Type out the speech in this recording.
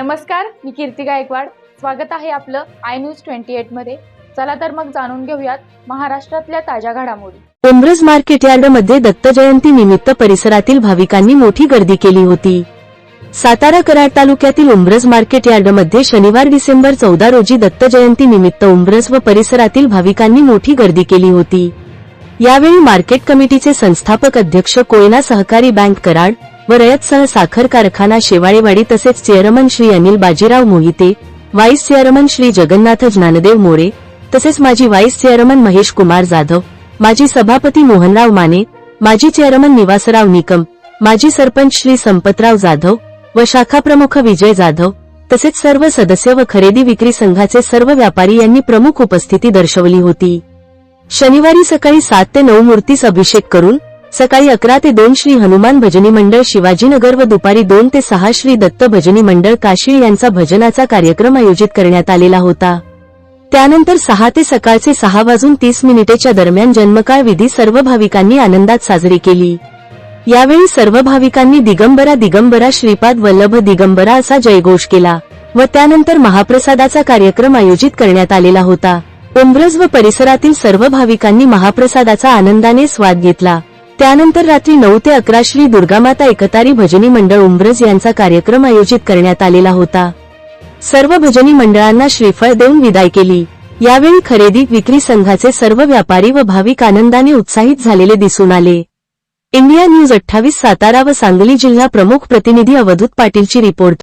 नमस्कार मी कीर्ती गायकवाड. स्वागत आहे आपलं आय न्यूज ट्वेंटी एटमध्ये. चला तर मग जाणून घेऊयात महाराष्ट्रातल्या ताज्या घडामोडी. उमरज मार्केट यार्डमध्ये दत्त जयंती निमित्त परिसरातील भाविकांनी मोठी गर्दी केली होती. सातारा कराड तालुक्यातील उमरज मार्केट यार्डमध्ये शनिवार डिसेंबर चौदा रोजी दत्त जयंती निमित्त उमरज व परिसरातील भाविकांनी मोठी गर्दी केली होती. यावेळी मार्केट कमिटीचे संस्थापक अध्यक्ष कोयना सहकारी बँक कराड व रयतसह साखर कारखाना शेवाळेवाडी तसेच chairman Shri Anil Bajirao Mohite vice chairman Shri Jagannath Dnyandev More तसेच माजी व्हाईस चेअरमन महेश कुमार जाधव माजी सभापती मोहनराव माने माजी चेअरमन निवासराव निकम माजी सरपंच श्री संपतराव जाधव व शाखा प्रमुख विजय जाधव तसेच सर्व सदस्य व खरेदी विक्री संघाचे सर्व व्यापारी यांनी प्रमुख उपस्थिती दर्शवली होती. शनिवारी सकाळी सात ते नऊ मूर्तीस अभिषेक करून सकाळी अकरा ते दोन श्री हनुमान भजनी मंडळ शिवाजीनगर व दुपारी दोन ते सहा श्री दत्त भजनी मंडळ काशीळ यांचा भजनाचा कार्यक्रम आयोजित करण्यात आलेला होता. त्यानंतर सहा ते सकाळचे सहा वाजून तीस मिनिटेच्या दरम्यान जन्मकाळ विधी सर्व भाविकांनी आनंदात साजरी केली. यावेळी सर्व भाविकांनी दिगंबरा दिगंबरा श्रीपाद वल्लभ दिगंबरा असा जयघोष केला व त्यानंतर महाप्रसादाचा कार्यक्रम आयोजित करण्यात आलेला होता. उमरज व परिसरातील सर्व भाविकांनी महाप्रसादाचा आनंदाने स्वाद घेतला. त्यानंतर रात्री नऊ ते अकरा श्री दुर्गामाता एकतारी भजनी मंडळ उमरज यांचा कार्यक्रम आयोजित करण्यात आलेला होता. सर्व भजनी मंडळांना श्रीफळ देऊन विदाय केली. यावेळी खरेदी विक्री संघाचे सर्व व्यापारी व भाविक आनंदाने उत्साहित झालेले दिसून आले. इंडिया न्यूज अठ्ठावीस सातारा व सांगली जिल्हा प्रमुख प्रतिनिधी अवधूत पाटीलची रिपोर्ट.